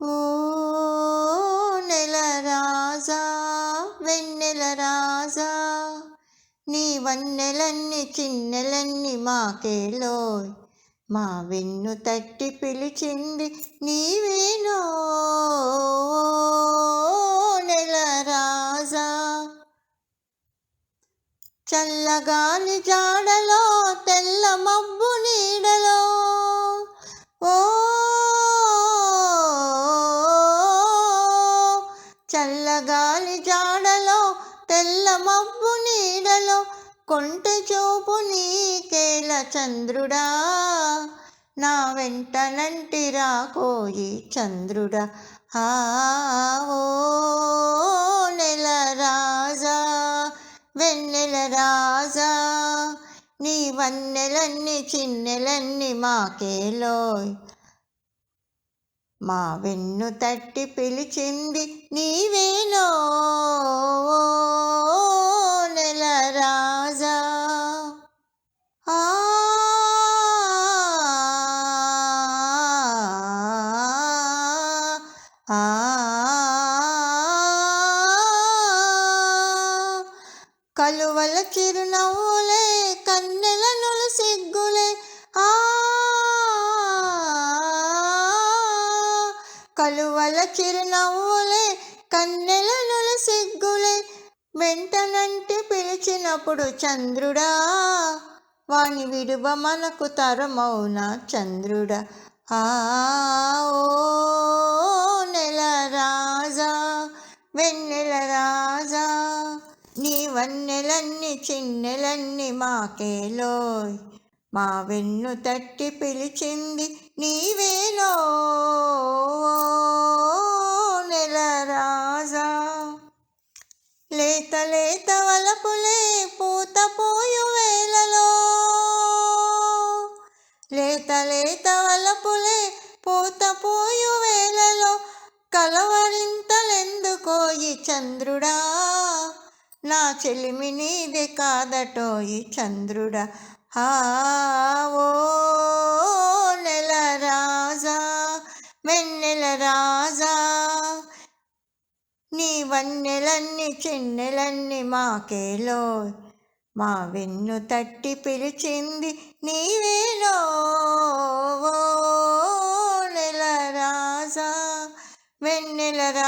ఓ నెల రాజా వెన్నెల రాజా నీ వన్నెలన్నీ చిన్నెలన్నీ మాకేలోయ్ మా వెన్ను తట్టి పిలిచింది నీవేనో. నెల రాజా చల్లగాలి జాడలో తెల్ల మబ్బు నీడలో చల్లగాలి జాడలో తెల్ల మబ్బు నీడలో కొంటె చూపు నీకేల చంద్రుడా? నా వెంటనంటి రాకోయి చంద్రుడా. ఓ నెల రాజా వెన్నెల రాజా నీ వన్నెలన్నీ చిన్నెలన్నీ మాకేలోయ్ మా వెన్ను తట్టి పిలిచింది నీవేనో నెల రాజా. ఆ ఆ కలువల చిరునవ్వులే కన్నెల నులు కలువల చిరునవ్వులే కన్నెల నులు సిగ్గులే. వెంటనంటే పిలిచినప్పుడు చంద్రుడా వాణి విడువ మనకు తరమౌన చంద్రుడా? ఆ ఓ నెల రాజా వెన్నెల రాజా నీ వన్నెలన్నీ చిన్నెలన్నీ మాకేలోయ్ మా వెన్ను తట్టి పిలిచింది నీవేనో నెల రాజా. లేత లేత వలపులే పూత పోయు వేలలో లేత లేత వలపులే పూత పోయు వేలలో కలవరింతలెందుకోయి చంద్రుడా? నా చెలిమి నీది కాదటోయి చంద్రుడా. ఓ నెల రాజా వెన్నెల రాజా. నీ వన్నెలన్నీ చిన్నెలన్నీ మాకేలో మా వెన్ను తట్టి పిలిచింది నీవేలో ఓ నెల రాజా వెన్నెల రాజా